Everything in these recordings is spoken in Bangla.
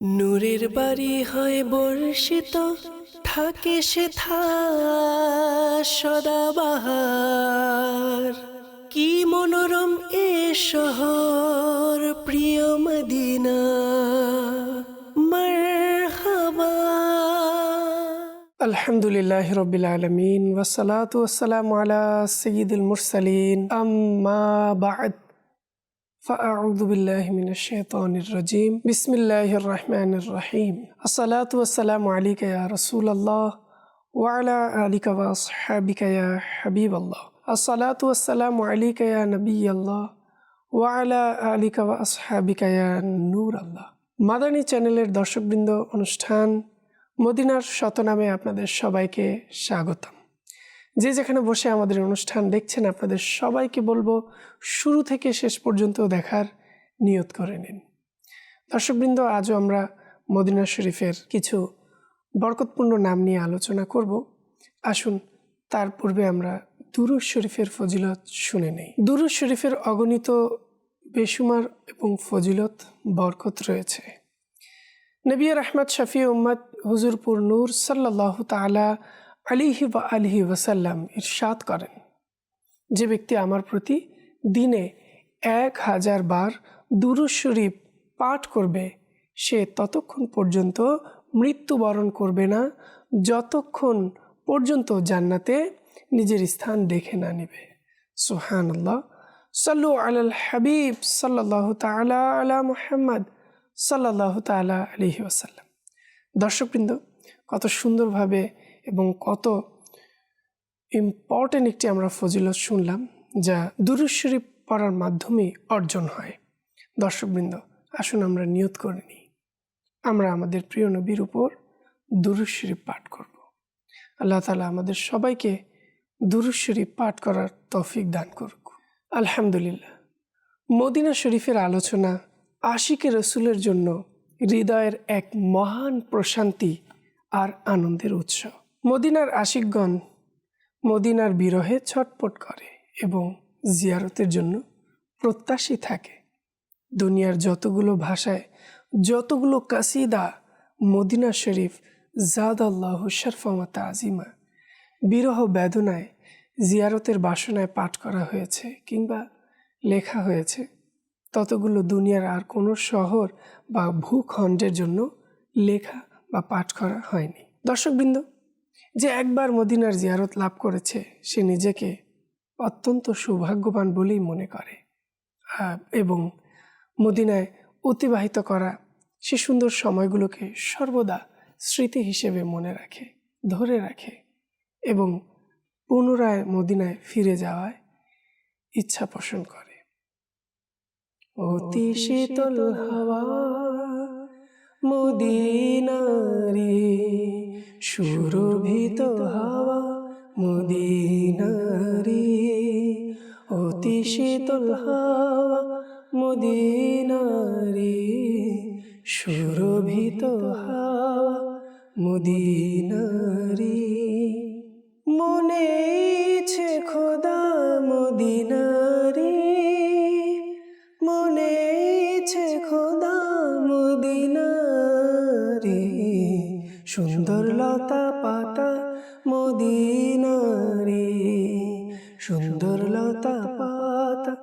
নূরের বাড়ি হয় বর্ষিত, থাকে সে থা সদাবাহার। কি মনোরম এ শহর, প্রিয় মদিনা। আলহামদুলিল্লাহ রবিল আলমিন ওসালাত ওসালাম আলা সঈদুল মুরসালিন। আম্মা বাদ। فأعوذ بالله من الشيطان الرجيم بسم الله الرحمن الرحيم الصلاة والسلام عليك يا رسول الله وعلى آلك وأصحابك يا حبيب الله الصلاة والسلام عليك يا نبي الله وعلى آلك وأصحابك يا نور الله মাদানী চ্যানেলের দর্শকবৃন্দ অনুষ্ঠান মদিনার শতনামে আপনাদের সবাইকে স্বাগতম যে যেখানে বসে আমাদের অনুষ্ঠান দেখছেন, আপনাদের সবাইকে বলব শুরু থেকে শেষ পর্যন্ত দেখার নিয়ত করে নিন। দর্শকবৃন্দ, আজও আমরা মদিনা শরীফের কিছু বরকতপূর্ণ নাম নিয়ে আলোচনা করব। আসুন, তার পূর্বে আমরা দুরুজ শরীফের ফজিলত শুনে নেই। দুরুজ শরীফের অগণিত বেসুমার এবং ফজিলত বরকত রয়েছে। নবী রহমত শফি উম্মদ হুজুরপুর নূর সাল্লাহ তালা আলিহি বা আলিহি ওয়াসাল্লাম ইরশাদ করেন যে ব্যক্তি আমার প্রতি দিনে এক হাজার বার দুরুজ শরীফ পাঠ করবে, সে ততক্ষণ পর্যন্ত মৃত্যুবরণ করবে না, যতক্ষণ পর্যন্ত জান্নাতে নিজের স্থান দেখে না নেবে। সুহান আল্লাহ সাল্লু আলাল হাবিব সাল্লাহ তালা আলা মুহাম্মদ সাল্লাহ তালা আলহি ওয়াসাল্লাম। দর্শকবৃন্দ, কত সুন্দরভাবে এবং কত ইম্পর্টেন্ট একটি আমরা ফজিলত শুনলাম, যা দুরুজ শরীফ পড়ার মাধ্যমে অর্জন হয়। দর্শকবৃন্দ, আসুন আমরা নিয়ত করে নিই। আমরা আমাদের প্রিয় নবীর উপর দুরুজ শরীফ পাঠ করব। আল্লাহ তালা আমাদের সবাইকে দুরুজ শরীফ পাঠ করার তৌফিক দান করুক। আলহামদুলিল্লাহ। মদিনা শরীফের আলোচনা আশিকে রসুলের জন্য হৃদয়ের এক মহান প্রশান্তি আর আনন্দের উৎস। মদিনার আশিকগণ মদিনার বিরহে ছটপট করে এবং জিয়ারতের জন্য প্রত্যাশী থাকে। দুনিয়ার যতগুলো ভাষায় যতগুলো কাসিদা মদিনা শরীফ জাদ আল্লাহ শরফমতা আজিমা বিরহ বেদনায় জিয়ারতের বাসনায় পাঠ করা হয়েছে কিংবা লেখা হয়েছে, ততগুলো দুনিয়ার আর কোনো শহর বা ভূখণ্ডের জন্য লেখা বা পাঠ করা হয়নি। দর্শকবৃন্দ যে একবার মদিনার জিয়ারত লাভ করেছে, সে নিজেকে অত্যন্ত সৌভাগ্যবান বলেই মনে করে। এবং মদিনায় অতিবাহিত করা সে সুন্দর সময়গুলোকে সর্বদা স্মৃতি হিসেবে মনে রাখে, ধরে রাখে এবং পুনরায় মদিনায় ফিরে যাওয়ায় ইচ্ছা পোষণ করে। অতি শীতল হাওয়া মদিনারে সুরভিত হাওয়া মদিনারে অতি শীতল হাওয়া মদিনারে সুরভিত হাওয়া মদিনারে। মনে ইচ্ছে খোদা মদিনারে সুন্দর লতা পাতা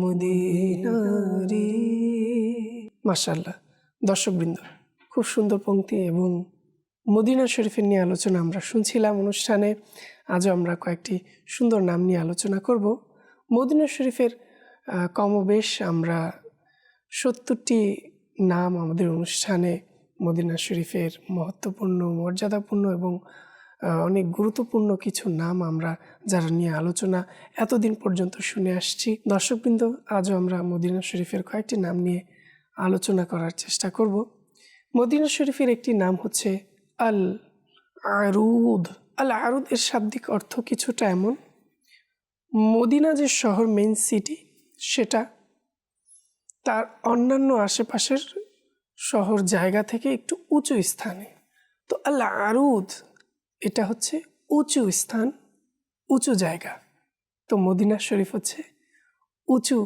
মদিনারে। মাশাল্লাহ দর্শকবৃন্দ, খুব সুন্দর পংক্তি এবং মদিনা শরীফের নিয়ে আলোচনা আমরা শুনছিলাম অনুষ্ঠানে। আজও আমরা কয়েকটি সুন্দর নাম নিয়ে আলোচনা করব। মদিনা শরীফের কমবেশ আমরা সত্তরটি নাম আমাদের অনুষ্ঠানে মদিনা শরীফের মহত্বপূর্ণ, মর্যাদাপূর্ণ এবং অনেক গুরুত্বপূর্ণ কিছু নাম আমরা যারা নিয়ে আলোচনা এতদিন পর্যন্ত শুনে আসছি। দর্শকবৃন্দ, আজও আমরা মদিনা শরীফের কয়েকটি নাম নিয়ে আলোচনা করার চেষ্টা করব। মদিনা শরীফের একটি নাম হচ্ছে আল আরুদ। আল আরুদ এর শাব্দিক অর্থ কিছুটা এমন। মদিনা যে শহর মেইন সিটি সেটা তার অন্যান্য আশেপাশের শহর জায়গা থেকে একটু উঁচু স্থানে। তো আল আরুদ এটা হচ্ছে উঁচু স্থান, উঁচু জায়গা। তো মদিনা শরীফ হচ্ছে উঁচু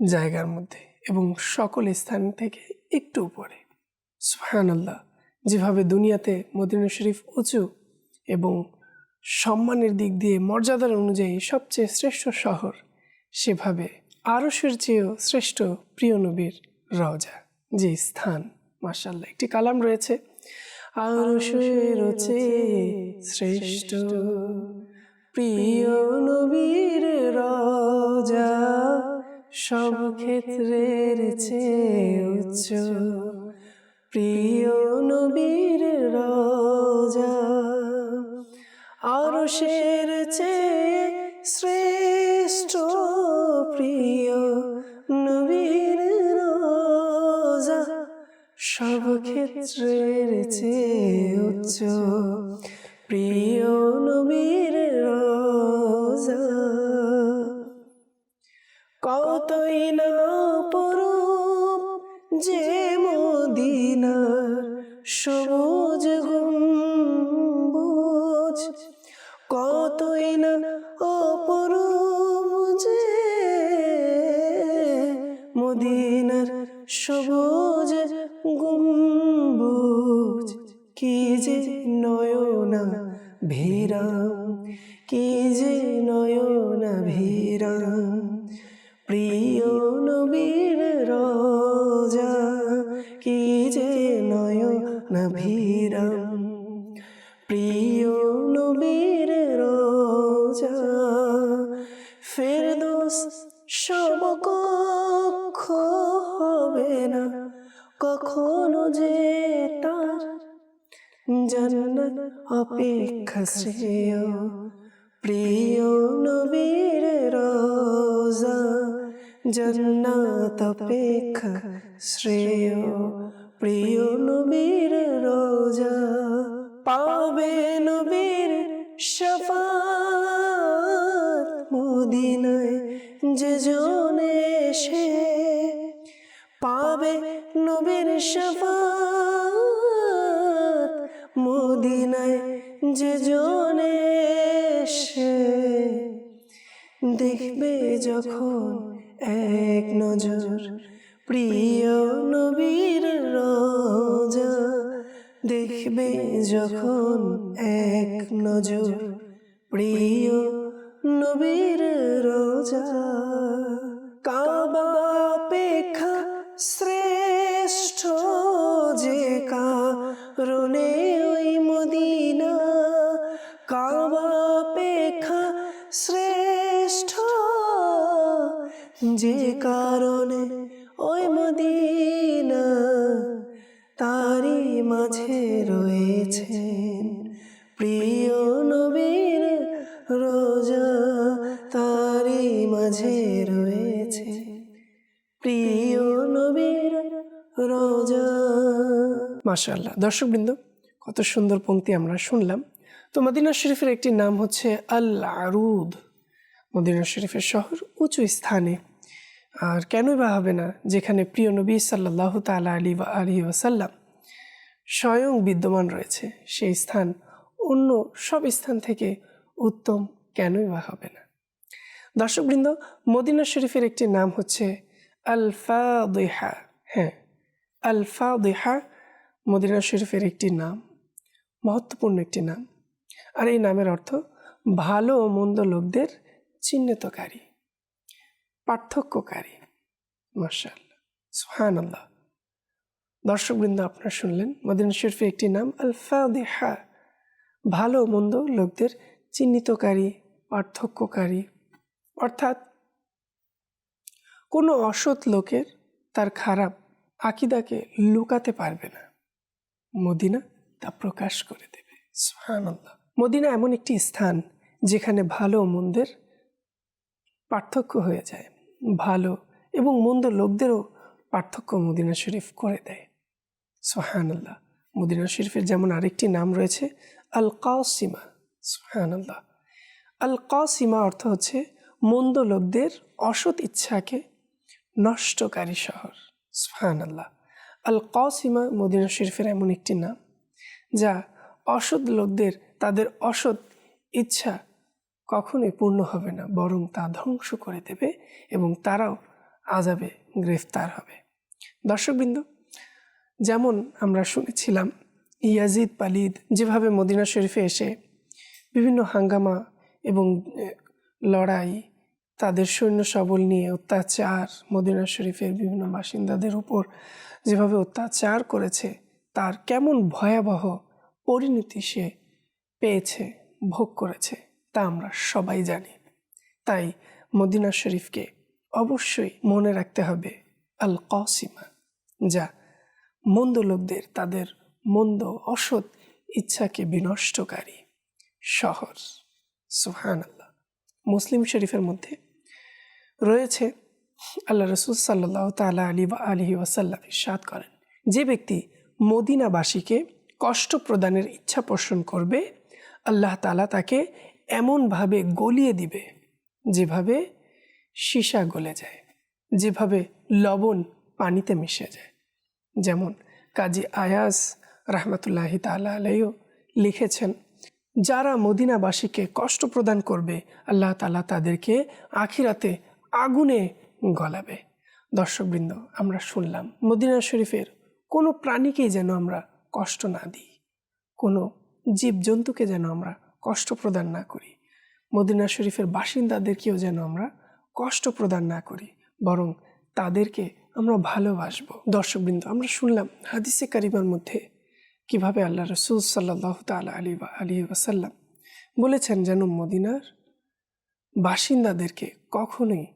জায়গার মধ্যে এবং সকল স্থান থেকে একটু উপরে। সুহানাল্লাহ যেভাবে দুনিয়াতে মদিনা শরীফ উঁচু এবং সম্মানের দিক দিয়ে মর্যাদার অনুযায়ী সবচেয়ে শ্রেষ্ঠ শহর, সেভাবে আরশের চেয়েও শ্রেষ্ঠ প্রিয় নবীর রওজা, যে স্থান মার্শাল্লাহ একটি কালাম রয়েছে আরশের চেয়ে শ্রেষ্ঠ। প্রিয় নবীর রওজা সব ক্ষেত্রের চেয়ে উচ্চ। প্রিয় নবীর রওজা আরশের চেয়ে শ্রেষ্ঠ। প্রিয় সব ক্ষেত্রের চেয়ে উচ্চ। প্রিয় নবীর নয়না ভিরাম কি যে নয়না ভিরাম প্রিয় নবীর রোজা কি যে নয়না ভিরাম। অপেক্ষা শ্রেয় প্রিয় নবীর রোজা, জন্নাত অপেক্ষা শ্রেয়, প্রিয় নবীর রোজা, পাবে নবীর শফাত, মদিনায় যে জনে সে পাবে নবীর শফাত যে জনে সে দেখবে যখন এক নজর প্রিয় নবীর রোজা, দেখবে যখন এক নজর প্রিয় নবীর রোজা। কাবা পেখা মাশাআল্লাহ। দর্শকবৃন্দ, কত সুন্দর পংক্তি আমরা শুনলাম। তো মদিনা শরীফের একটি নাম হচ্ছে আল আরুদ মদিনা শরীফের শহর উঁচু স্থানে। আর কেনই বা হবে না, যেখানে প্রিয় নবী সাল্লাহ তালা আলী বা আলী ওসাল্লাম স্বয়ং বিদ্যমান রয়েছে। সেই স্থান অন্য সব স্থান থেকে উত্তম, কেনই বা হবে না। দর্শকবৃন্দ, মদিনা শরীফের একটি নাম হচ্ছে আলফা দেহা হ্যাঁ আলফা দেহা মদিনা শরীফের একটি নাম, মহত্বপূর্ণ একটি নাম। আর এই নামের অর্থ ভালো ও মন্দ লোকদের চিহ্নিতকারী, পার্থক্যকারী। মার্শাল সুহান আল্লাহ দর্শকবৃন্দ, আপনারা শুনলেন মদিনা শরীফে একটি নাম আল ফাদিহা ভালো মন্দ লোকদের চিহ্নিতকারী, পার্থক্যকারী। অর্থাৎ কোনো অসৎ লোকের তার খারাপ আকিদাকে লুকাতে পারবে না। মদিনা তা প্রকাশ করে দেবে। সুহান আল্লাহ মদিনা এমন একটি স্থান যেখানে ভালো মন্দের পার্থক্য হয়ে যায়। ভালো এবং মন্দ লোকদেরও পার্থক্য মদিনা শরীফ করে দেয়। সোহানাল্লাহ মদিনা শরীফের যেমন আরেকটি নাম রয়েছে আল কাসিমা সোহানাল্লাহ আল কাসিমা অর্থ হচ্ছে মন্দ লোকদের অসৎ ইচ্ছাকে নষ্টকারী শহর। সোহানাল্লাহ আল কাসিমা মদিনা শরীফের এমন একটি নাম, যা অসৎ লোকদের, তাদের অসৎ ইচ্ছা কখনোই পূর্ণ হবে না, বরং তা ধ্বংস করে দেবে এবং তারাও আজাবে গ্রেফতার হবে। দর্শকবৃন্দ, যেমন আমরা শুনেছিলাম, ইয়াজিদ পালিদ যেভাবে মদিনা শরীফে এসে বিভিন্ন হাঙ্গামা এবং লড়াই, তাদের সৈন্য সবল নিয়ে অত্যাচার মদিনা শরীফের বিভিন্ন বাসিন্দাদের উপর যেভাবে অত্যাচার করেছে, তার কেমন ভয়াবহ পরিণতি সে পেয়েছে, ভোগ করেছে, তা আমরা সবাই জানি। তাই মদিনা শরীফকে অবশ্যই মনে রাখতে হবে আল কসিমা যা মন্দ লোকদের, তাদের মন্দ, অসৎ ইচ্ছাকে বিনষ্টকারী শহর। সুহান আল্লাহ মুসলিম শরীফের মধ্যে রয়েছে আল্লাহ রসুল সাল্লাহ তালা আলী বা আলহি ওয়াসাল্লাম ইরশাদ করেন, যে ব্যক্তি মদিনাবাসীকে কষ্ট প্রদানের ইচ্ছা পোষণ করবে, আল্লাহ তালা তাকে এমনভাবে গলিয়ে দিবে যেভাবে সীসা গলে যায়, যেভাবে লবণ পানিতে মিশে যায়। যেমন কাজী আয়াস রহমতুল্লাহি তালা আলাইও লিখেছেন, যারা মদিনাবাসীকে কষ্ট প্রদান করবে, আল্লাহ তালা তাদেরকে আখিরাতে আগুনে গলাবে। দর্শকবৃন্দ, আমরা শুনলাম, মদিনা শরীফের কোনো প্রাণীকেই যেন আমরা কষ্ট না দিই। কোনো জীবজন্তুকে যেন আমরা কষ্ট প্রদান না করি। মদিনা শরীফের বাসিন্দাদেরকেও যেন আমরা কষ্ট প্রদান না করি, বরং তাদেরকে আমরা ভালোবাসবো। দর্শকবৃন্দ, আমরা শুনলাম হাদিসে কারিমার মধ্যে কীভাবে আল্লাহ রসুল সাল্লাহ তাল আলী বা আলী ওয়াসাল্লাম বলেছেন যেন মদিনার বাসিন্দাদেরকে কখনোই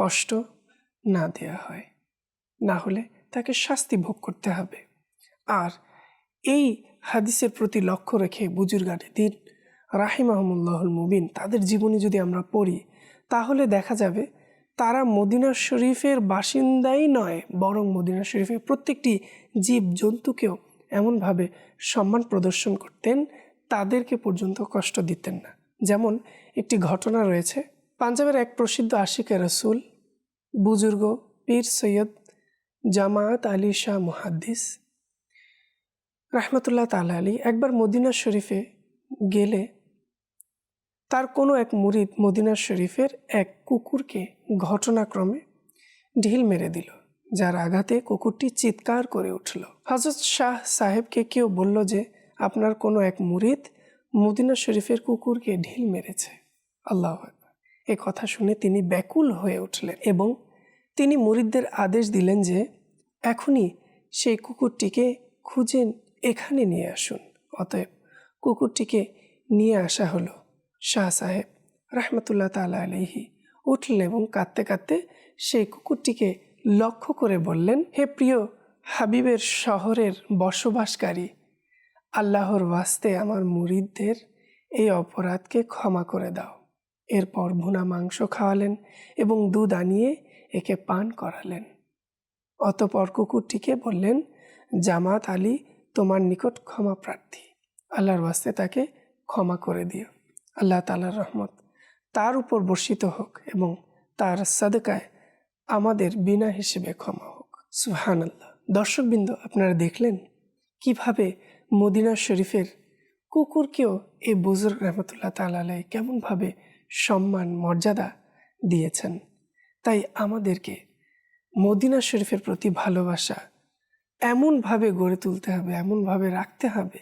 কষ্ট না দেয়া হয়। না হলে তাকে শাস্তি ভোগ করতে হবে। আর এই হাদিসের প্রতি লক্ষ্য রেখে বুজুর্গানে দিন রাহিমাহমুল্লাহুল মুবিন তাদের জীবনী যদি আমরা পড়ি, তাহলে দেখা যাবে তারা মদিনা শরীফের বাসিন্দাই নয়, বরং মদিনা শরীফের প্রত্যেকটি জীব জন্তুকেও এমনভাবে সম্মান প্রদর্শন করতেন, তাদেরকে পর্যন্ত কষ্ট দিতেন না। যেমন একটি ঘটনা রয়েছে, পাঞ্জাবের এক প্রসিদ্ধ আশিকে রসুল বুজুর্গ পীর সৈয়দ জামায়াত আলী শাহ মুহাদ্দিস। রহমতুল্লাহ তালা আলী একবার মদিনা শরীফে গেলে তার কোনো এক মুরিদ মদিনা শরীফের এক কুকুরকে ঘটনাক্রমে ঢিল মেরে দিল, যার আঘাতে কুকুরটি চিৎকার করে উঠল। হজরত শাহ সাহেবকে কেউ বলল যে, আপনার কোনো এক মুরিদ মদিনা শরীফের কুকুরকে ঢিল মেরেছে। আল্লাহ এ কথা শুনে তিনি ব্যাকুল হয়ে উঠলেন এবং তিনি মুরিদদের আদেশ দিলেন যে, এখনই সেই কুকুরটিকে খুঁজে এখানে নিয়ে আসুন। অতএব কুকুরটিকে নিয়ে আসা হলো। শাহ সাহেব রহমতুল্লাহ তালা আলহি উঠলেন এবং কাঁদতে কাঁদতে সেই কুকুরটিকে লক্ষ্য করে বললেন, হে প্রিয় হাবিবের শহরের বসবাসকারী, আল্লাহর ওয়াস্তে আমার মুরিদদের এই অপরাধকে ক্ষমা করে দাও। এরপর ভুনা মাংস খাওয়ালেন এবং দুধ আনিয়ে একে পান করালেন। অতপর কুকুরটিকে বললেন, জামাত আলী, তোমার নিকট ক্ষমা প্রার্থী। আল্লাহর ওয়াস্তে তাকে ক্ষমা করে দিও। আল্লাহ তালার রহমত। তার উপর বর্ষিত হোক এবং তার সাদকায় আমাদের বিনা হিসেবে ক্ষমা হোক। সুহান আল্লাহ দর্শকবৃন্দ, আপনারা দেখলেন কীভাবে মদিনা শরীফের কুকুরকেও এই বুজুর্গ রহমতুল্লাহ তালাই কেমনভাবে সম্মান, মর্যাদা দিয়েছেন। তাই আমাদেরকে মদিনা শরীফের প্রতি ভালোবাসা এমনভাবে গড়ে তুলতে হবে, এমনভাবে রাখতে হবে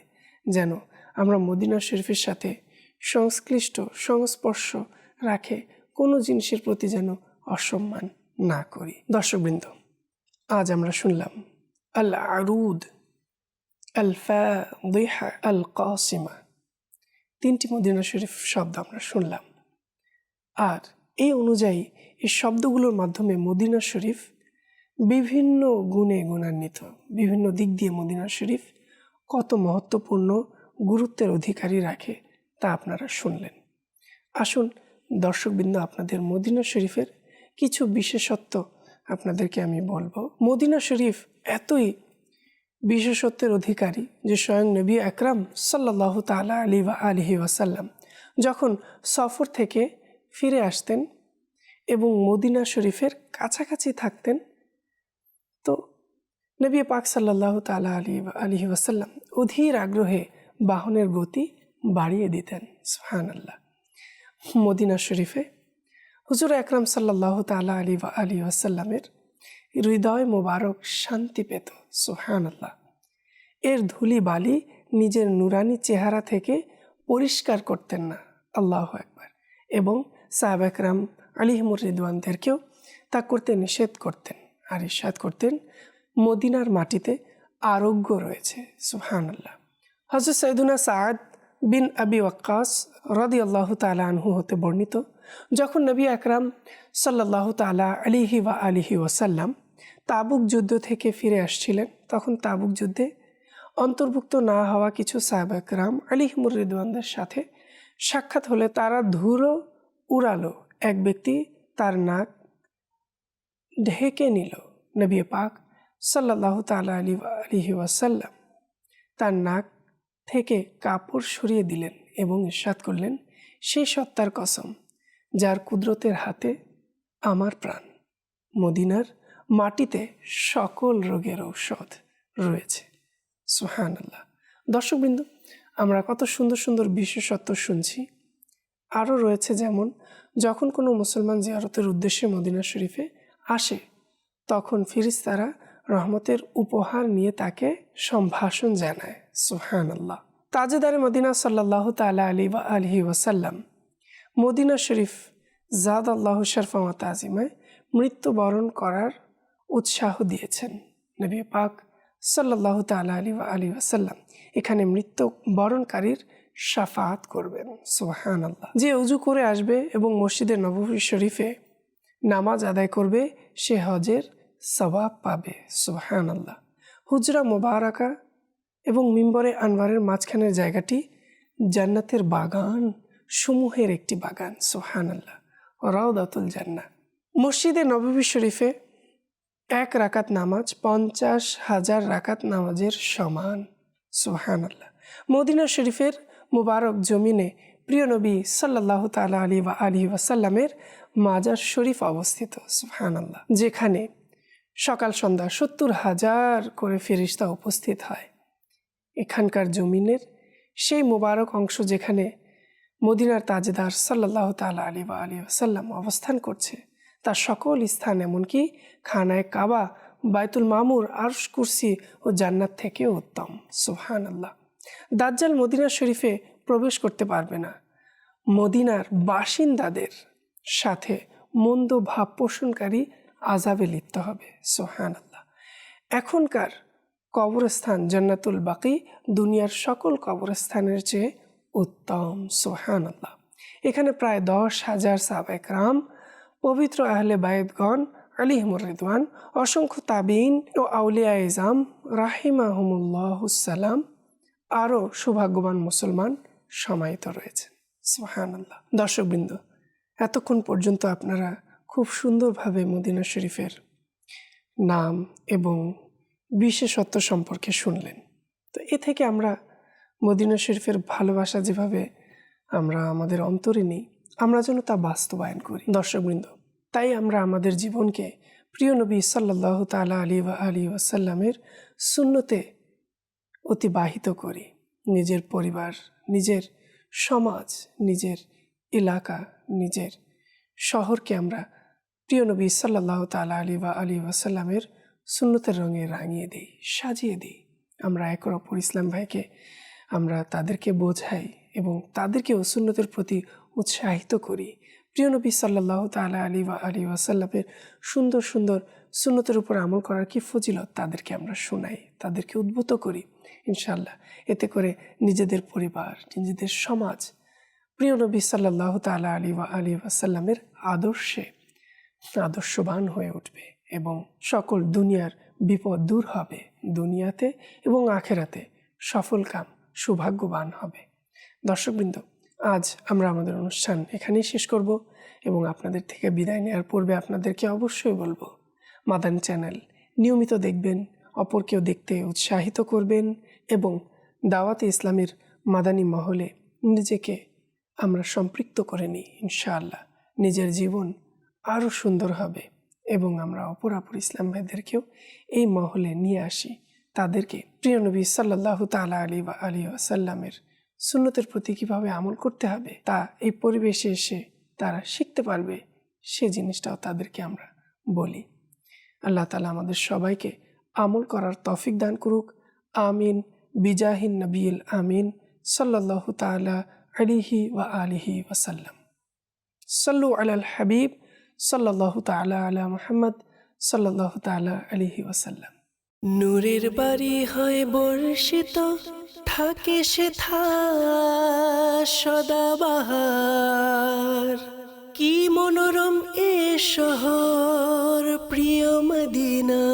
যেন আমরা মদিনা শরীফের সাথে সংশ্লিষ্ট, সংস্পর্শ রাখে, কোনো জিনিসের প্রতি যেন অসম্মান না করি। দর্শকবৃন্দ, আজ আমরা শুনলাম আল আরুদ আল ফাদিহা আল কাসিমা তিনটি মদিনা শরীফ শব্দ আমরা শুনলাম। আর এই অনুযায়ী এই শব্দগুলোর মাধ্যমে মদিনা শরীফ বিভিন্ন গুণে গুণান্বিত, বিভিন্ন দিক দিয়ে মদিনা শরীফ কত মহত্বপূর্ণ গুরুত্বের অধিকারী রাখে তা আপনারা শুনলেন। আসুন দর্শকবৃন্দ, আপনাদের মদিনা শরীফের কিছু বিশেষত্ব আপনাদেরকে আমি বলব। মদিনা শরীফ এতই বিশেষত্বের অধিকারী যে স্বয়ং নবী আকরাম সাল্লাহ তালা আলী বা আলহি ওয়াসাল্লাম যখন সফর থেকে ফিরে আসতেন এবং মদিনা শরীফের কাছাকাছি থাকতেন। তো নবী পাক সাল্লাহ তালা আলী বা আলহি ওয়াসাল্লাম অধীর আগ্রহে বাহনের গতি বাড়িয়ে দিতেন সুহান আল্লাহ মদিনা শরীফে হুজুর আকরাম সাল্লাহ তালা আলী বা আলী আসাল্লামের হৃদয় মোবারক শান্তি পেত সুহান আল্লাহ এর ধুলি বালি নিজের নুরানি চেহারা থেকে পরিষ্কার করতেন না, আল্লাহ একবার এবং সাহাব একরাম আলিহমুর রিদওয়ানদেরকেও তা করতে নিষেধ করতেন আর ইস্বাদ করতেন, মদিনার মাটিতে আরোগ্য রয়েছে সুহান আল্লাহ হজরত সৈদুনা সাদ বিন আবি ওয়াক্কাস রদি আল্লাহ তালা আনহু হতে বর্ণিত, যখন নবী আকরাম সাল্লাহ তালা আলিহি বা আলিহি ওয়াসাল্লাম তাবুক যুদ্ধ থেকে ফিরে আসছিলেন, তখন তাবুক যুদ্ধে অন্তর্ভুক্ত না হওয়া কিছু সাহেব একরাম আলিহমুর রিদওয়ানদের সাথে সাক্ষাৎ হলে তারা ধুলো উড়ালো। এক ব্যক্তি তার নাক ঢেকে নিল, নবী পাক সাল্লাহ তালা আলী আলিহি ওয়াসাল্লাম। তার নাক থেকে কাপড় সরিয়ে দিলেন এবং ইস্বাদ করলেন সেই সত্তার কসম, যার কুদরতের হাতে আমার প্রাণ, মদিনার মাটিতে সকল রোগের ঔষধ রয়েছে। সোহান আল্লাহ দর্শকবৃন্দ, আমরা কত সুন্দর সুন্দর বিশেষত্ব শুনছি। আরও রয়েছে যেমন, যখন কোনো মুসলমান জিয়ারতের উদ্দেশ্যে মদিনা শরীফে আসে, তখন ফিরিস্তারা রহমতের উপহার নিয়ে তাকে সম্ভাষণ জানায়। সুহান আল্লাহ তাজেদারে মদিনা সাল্লাহ তালা আলী বা আলহি ওয়াসাল্লাম, মদিনা শরীফ জাদ আল্লাহ শরফামা তাজিমায় মৃত্যুবরণ করার উৎসাহ দিয়েছেন নবী পাক সাল্লাহ তালা আলী আলী ওয়াসাল্লাম। এখানে মৃত্যু বরণকারীর সাফাত করবেন সোহান আল্লাহ যে উজু করে আসবে এবং মসজিদে নবী শরীফে নামাজ আদায় করবে, সে হজের সবাব পাবে সোহান আল্লাহ হুজরা মোবারকা এবং মিম্বরে আনওয়ারের মাঝখানের জায়গাটি জান্নাতের বাগান সমূহের একটি বাগান সোহান আল্লাহ রাউদাতুল জান্না মসজিদে নবী শরীফে এক রাকাত নামাজ, পঞ্চাশ হাজার রাকাত নামাজের সমান সোহান আল্লাহ মদিনা শরীফের মুবারক জমিনে প্রিয় নবী সাল্লাহ তালা আলী বা আলী ওয়াসাল্লামের মাজার শরীফ অবস্থিত। সুহান আল্লাহ যেখানে সকাল সন্ধ্যা সত্তর হাজার করে ফেরিস্তা উপস্থিত হয়। এখানকার জমিনের সেই মোবারক অংশ যেখানে মদিনার তাজেদার সাল্লাহ তালা আলী বা আলী আসাল্লাম অবস্থান করছে, তার সকল স্থান এমনকি খানায় কাবা, বাইতুল মামুর, আরশ কুরসি ও জান্নাত থেকেও উত্তম। সুহান আল্লাহ দাজ্জাল মদিনা শরীফে প্রবেশ করতে পারবে না। মদিনার বাসিন্দাদের সাথে মন্দ ভাব পোষণকারী আজাবে লিপ্ত হবে। সোহান আল্লাহ এখনকার কবরস্থান জান্নাতুল বাকি, দুনিয়ার সকল কবরস্থানের চেয়ে উত্তম। সোহান আল্লাহ এখানে প্রায় দশ হাজার সাবেকরাম পবিত্র আহলে বায়দগণ আলিহমুর রিদওয়ান, অসংখ্য তাবিন ও আউলিয়া ইজাম রাহিমাহমুল্লাহুসাল্লাম আরও সৌভাগ্যবান মুসলমান সমাহিত রয়েছেন। সোহান আল্লাহ দর্শকবৃন্দ, এতক্ষণ পর্যন্ত আপনারা খুব সুন্দরভাবে মদিনা শরীফের নাম এবং বিশেষত্ব সম্পর্কে শুনলেন। তো এ থেকে আমরা মদিনা শরীফের ভালোবাসা যেভাবে আমরা আমাদের অন্তরে নিই, আমরা যেন তা বাস্তবায়ন করি। দর্শকবৃন্দ, তাই আমরা আমাদের জীবনকে প্রিয় নবী সাল্লাহ তালা আলী আলী ওয়াসাল্লামের শূন্যতে অতিবাহিত করি। নিজের পরিবার, নিজের সমাজ, নিজের এলাকা, নিজের শহরকে আমরা প্রিয় নবী সাল্লাহ তালা আলী বা আলী ওয়াসাল্লামের সুন্নতের রঙে রাঙিয়ে দিই, সাজিয়ে দিই। আমরা একর অপর ইসলাম ভাইকে আমরা তাদেরকে বোঝাই এবং তাদেরকেও সুন্নতের প্রতি উৎসাহিত করি। প্রিয় নবী সাল্লাহ তালা আলী বা আলী ওয়াসাল্লামের সুন্দর সুন্দর সুন্নতের উপর আমল করার কি ফজিলত তাদেরকে আমরা শোনাই, তাদেরকে উদ্ভূত করি। ইনশাল্লাহ এতে করে নিজেদের পরিবার, নিজেদের সমাজ, প্রিয় নবী সাল্লাহ তালা আলী ওয়া আলী ওয়াসাল্লামের আদর্শে আদর্শবান হয়ে উঠবে এবং সকল দুনিয়ার বিপদ দূর হবে, দুনিয়াতে এবং আখেরাতে সফল কাম সৌভাগ্যবান হবে। দর্শকবৃন্দ, আজ আমরা আমাদের অনুষ্ঠান এখানেই শেষ করব এবং আপনাদের থেকে বিদায় নেওয়ার পূর্বে আপনাদেরকে অবশ্যই বলব, মাদানী চ্যানেল নিয়মিত দেখবেন অপরকেও দেখতে উৎসাহিত করবেন এবং দাওয়াতে ইসলামের মাদানী মহলে নিজেকে আমরা সম্পৃক্ত করে নিই, ইনশাআল্লাহ। নিজের জীবন আরও সুন্দর হবে এবং আমরা অপরাপর ইসলাম ভাইদেরকেও এই মহলে নিয়ে আসি। তাদেরকে প্রিয় নবী সাল্লাহ তালা আলী বা আলী আসাল্লামের সুন্নতের প্রতি কীভাবে আমল করতে হবে, তা এই পরিবেশে এসে তারা শিখতে পারবে, সে জিনিসটাও তাদেরকে আমরা বলি। আল্লাহ তালা আমাদের সবাইকে আমল করার তৌফিক দান করুক। আমিন। বিজাহিন নবীল আমিন। সাল্লাহ তালা আলিহি ওয়া আলিহি ওয়াসাল্লাম। সাল্লু আলাল হাবিব। সাল্লাহ তালা আলা মুহাম্মদ। সাল্লাহ তালা আলিহি ওয়াসাল্লাম। নূরের বাড়ি হয় বর্ষিত। থাকে সে সদাবাহার। কি মনোরম এ শহর প্রিয় মদিনা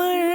আমার